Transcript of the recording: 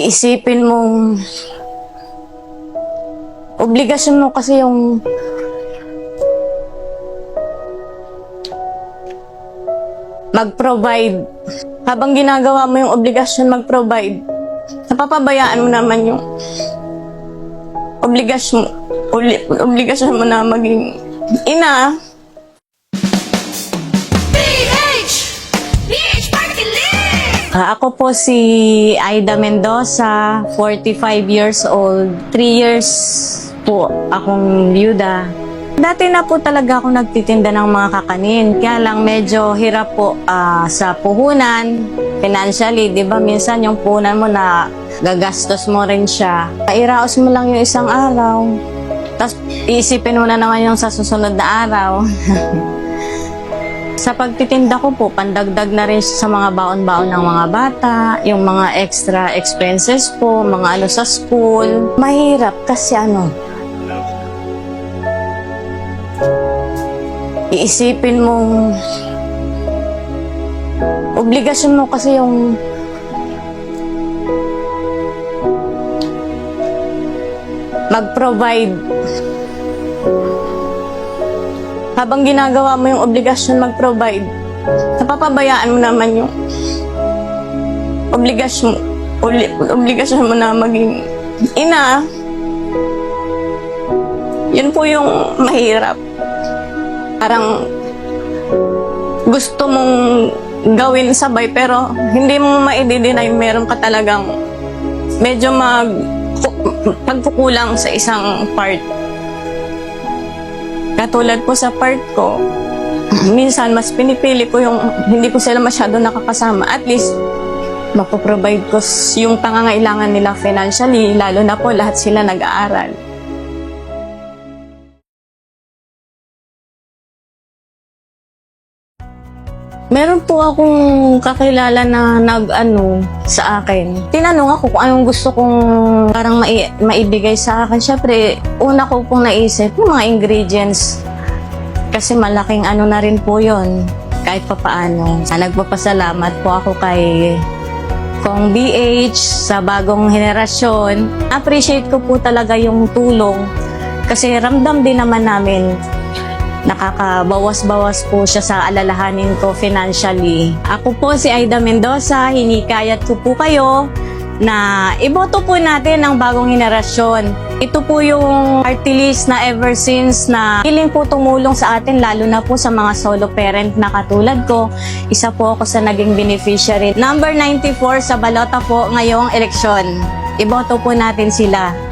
iisipin mong obligasyon mo kasi yung mag-provide. Habang ginagawa mo yung obligasyon mag-provide, napapabayaan mo naman yung obligasyon, obli, obligasyon mo na maging ina. Ah, ako po si Aida Mendoza, 45 years old. 3 years po akong byuda. Dati na po talaga ako nagtitinda ng mga kakanin. Kaya lang medyo hirap po ah, sa puhunan, financially. Di ba minsan yung puhunan mo na gagastos mo rin siya. Iraos mo lang yung isang araw. Tapos iisipin mo na naman yung sa susunod na araw. Sa pagtitinda ko po, pandagdag na rin sa mga baon-baon ng mga bata, yung mga extra expenses po, mga ano sa school. Mahirap kasi ano, iisipin mong obligasyon mo kasi yung mag-provide habang ginagawa mo yung obligasyon mag-provide, napapabayaan mo naman yung obligasyon, obli, obligasyon mo na maging ina. Yun po yung mahirap. Parang gusto mong gawin sabay pero hindi mo maidideny meron ka talagang medyo mag pagkukulang sa isang part. Katulad po sa part ko, minsan mas pinipili ko yung hindi ko sila masyado nakakasama. At least, mapoprovide ko yung pangangailangan nila financially, lalo na po lahat sila nag-aaral. Meron po akong kakilala na nag-ano sa akin. Tinanong ako kung anong gusto kong parang mai- maibigay sa akin. Siyempre, una ko pong naisip, yung mga ingredients. Kasi malaking ano na rin po yon kahit papaano. Ah, Nagpapasalamat po ako kay Kong BH sa bagong henerasyon. Appreciate ko po talaga yung tulong kasi ramdam din naman namin nakakabawas-bawas po siya sa alalahanin ko financially. Ako po si Aida Mendoza, hinikayat ko po kayo na iboto po natin ang bagong henerasyon. Ito po yung party list na ever since na hiling po tumulong sa atin lalo na po sa mga solo parent na katulad ko. Isa po ako sa naging beneficiary. Number 94 sa balota po ngayong eleksyon. Iboto po natin sila.